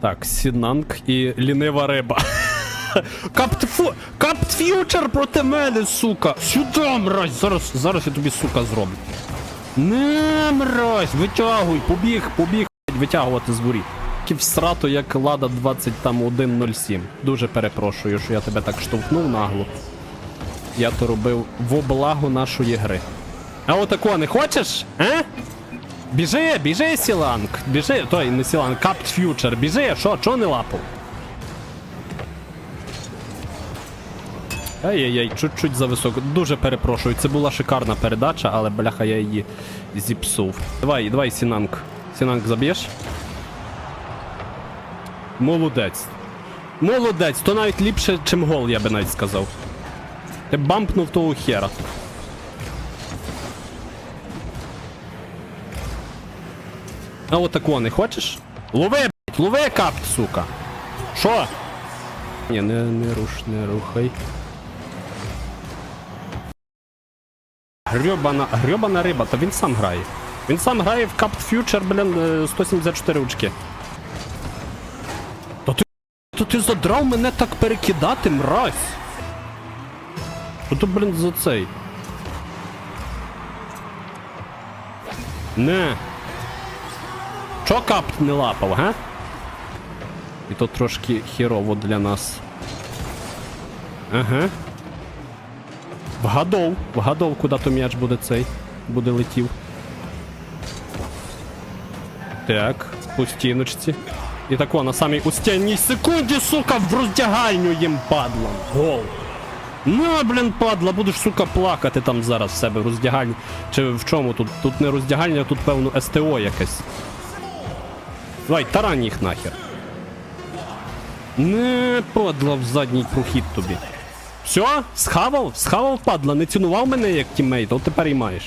Так, Сінанг і лінива риба. Каптфу... Каптф'ючер проти мене, сука! Сюди, мразь! Зараз, зараз я тобі, сука, зроблю. Не, мразь, витягуй, побіг, побіг, витягувати з воріт. Тільки всрато, як Лада 2107. Дуже перепрошую, що я тебе так штовхнув нагло. Я то робив в облагу нашої гри. А отако не хочеш? Е? Біжи, біжи, Сіланг. Біжи, той не Сіланг, Капт Фьючер. Біжи, що, чого не лапав? Ай-яй-яй, чуть-чуть зависоко. Дуже перепрошую. Це була шикарна передача, але бляха я її зіпсув. Давай, давай, Сінанг. Сінанг заб'єш? Молодець. Молодець, то навіть ліпше, чим гол, я би навіть сказав. Ти бампнув того хера. А от такого не хочеш? Лови, блядь, лови капт, сука. Що? Ні, не, не руш, не рухай. Грьобана, грьобана риба, та він сам грає. Він сам грає в Capt Future, блін, е, 174 очки. То ти, то ти задрав мене так перекидати, мразь. Що то, блін, за цей? Не. Чо капт не лапав, га? І то трошки хірово для нас. Ага. Вгадов, вгадов, куди то м'яч буде цей. Буде летів. Так, по стіночці. І тако на самій останній секунді, сука, в роздягальню їм падла. Гол. Ну, блін, падла, будеш, сука, плакати там зараз в себе в роздягальні. Чи в чому тут? Тут не роздягальня, тут, певно, СТО якесь. Давай, тарань їх нахер. Не падла в задній прохід тобі. Все, схавав, схавав падла, не цінував мене як тіммейт, от тепер і маєш.